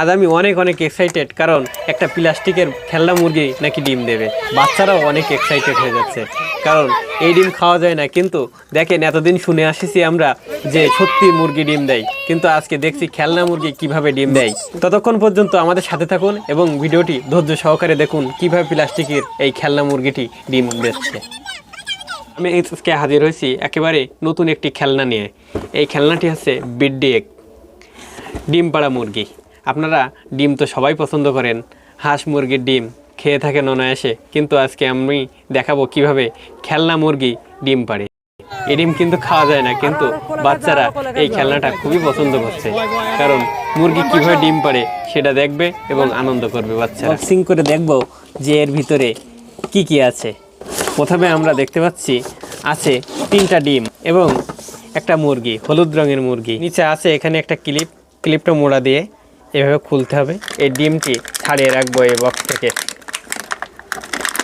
আজ আমি অনেক অনেক এক্সাইটেড কারণ একটা প্লাস্টিকের খেলনা মুরগি নাকি ডিম দেবে। বাচ্চারাও অনেক এক্সাইটেড হয়ে যাচ্ছে, কারণ এই ডিম খাওয়া যায় না। কিন্তু দেখেন, এতদিন শুনে আসিছি আমরা যে সত্যি মুরগি ডিম দেয়। কিন্তু আজকে দেখছি খেলনা মুরগি কীভাবে ডিম দেয়। ততক্ষণ পর্যন্ত আমাদের সাথে থাকুন এবং ভিডিওটি ধৈর্য সহকারে দেখুন কীভাবে প্লাস্টিকের এই খেলনা মুরগিটি ডিম দিচ্ছে আমি আজকে হাজির হয়েছি একেবারে নতুন একটি খেলনা নিয়ে। এই খেলনাটি হচ্ছে বিড্ডি এক, ডিম পাড়া মুরগি। আপনারা ডিম তো সবাই পছন্দ করেন। হাঁস মুরগির ডিম খেয়ে থাকেন অনায়াসে কিন্তু আজকে আমি দেখাবো কীভাবে খেলনা মুরগি ডিম পাড়ে। এই ডিম কিন্তু খাওয়া যায় না কিন্তু বাচ্চারা এই খেলনাটা খুবই পছন্দ করছে। কারণ মুরগি কীভাবে ডিম পাড়ে সেটা দেখবে এবং আনন্দ করবে বাচ্চারা। বক্সিং করে দেখব যে এর ভিতরে কি কি আছে। প্রথমে আমরা দেখতে পাচ্ছি আছে তিনটা ডিম এবং একটা মুরগি হলুদ রঙের মুরগি। নিচে আছে এখানে একটা ক্লিপ ক্লিপটা মোড়া দিয়ে। এভাবে খুলতে হবে। এই ডিমটি ছাড়িয়ে রাখব এই বক্স থেকে।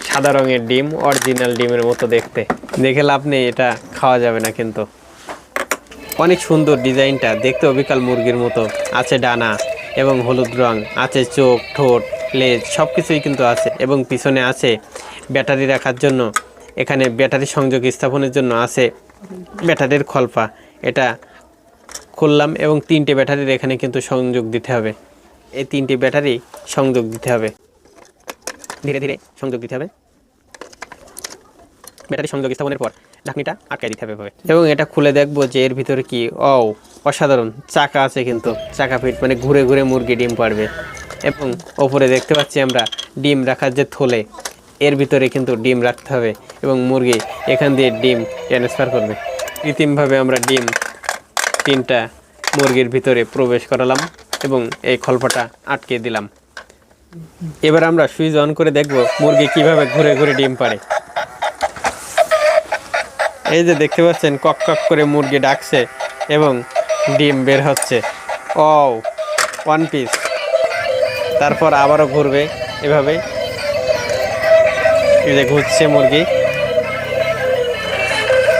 সাদা রঙের ডিম অরিজিনাল ডিমের মতো দেখতে। দেখে লাভ নেই, এটা খাওয়া যাবে না কিন্তু। অনেক সুন্দর ডিজাইনটা, দেখতে অবিকাল মুরগির মতো। আছে ডানা এবং হলুদ রং, আছে চোখ, ঠোঁট, লেজ সব কিছুই কিন্তু আছে। এবং পিছনে আছে ব্যাটারি রাখার জন্য। এখানে ব্যাটারি সংযোগ স্থাপনের জন্য আছে ব্যাটারির খলফা এটা খুললাম এবং তিনটে ব্যাটারির এখানে কিন্তু সংযোগ দিতে হবে। এই তিনটে ব্যাটারি সংযোগ দিতে হবে। ধীরে ধীরে সংযোগ দিতে হবে। ব্যাটারি সংযোগ স্থাপনের পর ঢাকনিটা আটকাই দিতে হবে। এবং এটা খুলে দেখব যে এর ভিতরে কি ও অসাধারণ, চাকা আছে কিন্তু। চাকা ফিট মানে ঘুরে ঘুরে মুরগি ডিম পারবে। এবং ওপরে দেখতে পাচ্ছি আমরা ডিম রাখার যে থলে, এর ভিতরে কিন্তু ডিম রাখতে হবে এবং মুরগি এখান দিয়ে ডিম ট্রান্সফার করবে। কৃত্রিমভাবে আমরা ডিম তিনটা মুরগির ভিতরে প্রবেশ করালাম এবং এই খল্পটা আটকে দিলাম। এবার আমরা সুইচ অন করে দেখব মুরগি কীভাবে ঘুরে ঘুরে ডিম পাড়ে। এই যে দেখতে পাচ্ছেন, কক কক করে মুরগি ডাকছে এবং ডিম বের হচ্ছে। ও ওয়ান পিস তারপর আবারও ঘুরবে এভাবে। এই যে ঘুরছে মুরগি।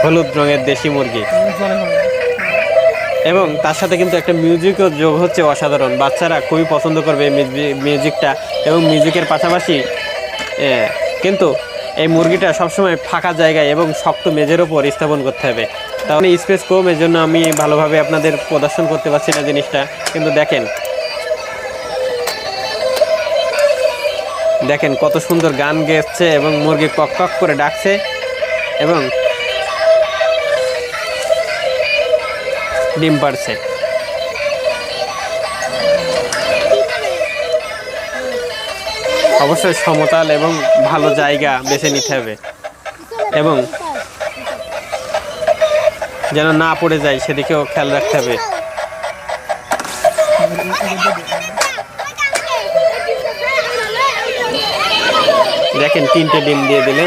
হলুদ রঙের দেশি মুরগি। এবং তার সাথে কিন্তু একটা মিউজিকও যোগ হচ্ছে অসাধারণ। বাচ্চারা খুবই পছন্দ করবে এই মিউজিকটা এবং মিউজিকের পাশাপাশি কিন্তু এই মুরগিটা সবসময় ফাঁকা জায়গায় এবং শক্ত মেজের ওপর স্থাপন করতে হবে। তাহলে স্পেস কম এর জন্য আমি ভালোভাবে আপনাদের প্রদর্শন করতে পারছি না জিনিসটা। কিন্তু দেখেন। দেখেন কত সুন্দর গান গেচ্ছে এবং মুরগি কক কক করে ডাকছে এবং ডিম পাড়ছে অবশ্যই সমতল এবং ভালো জায়গা বেছে নিতে হবে। এবং যেন না পড়ে যায়, সেদিকেও খেয়াল রাখতে হবে। দেখেন তিনটে ডিম দিয়ে দিলে।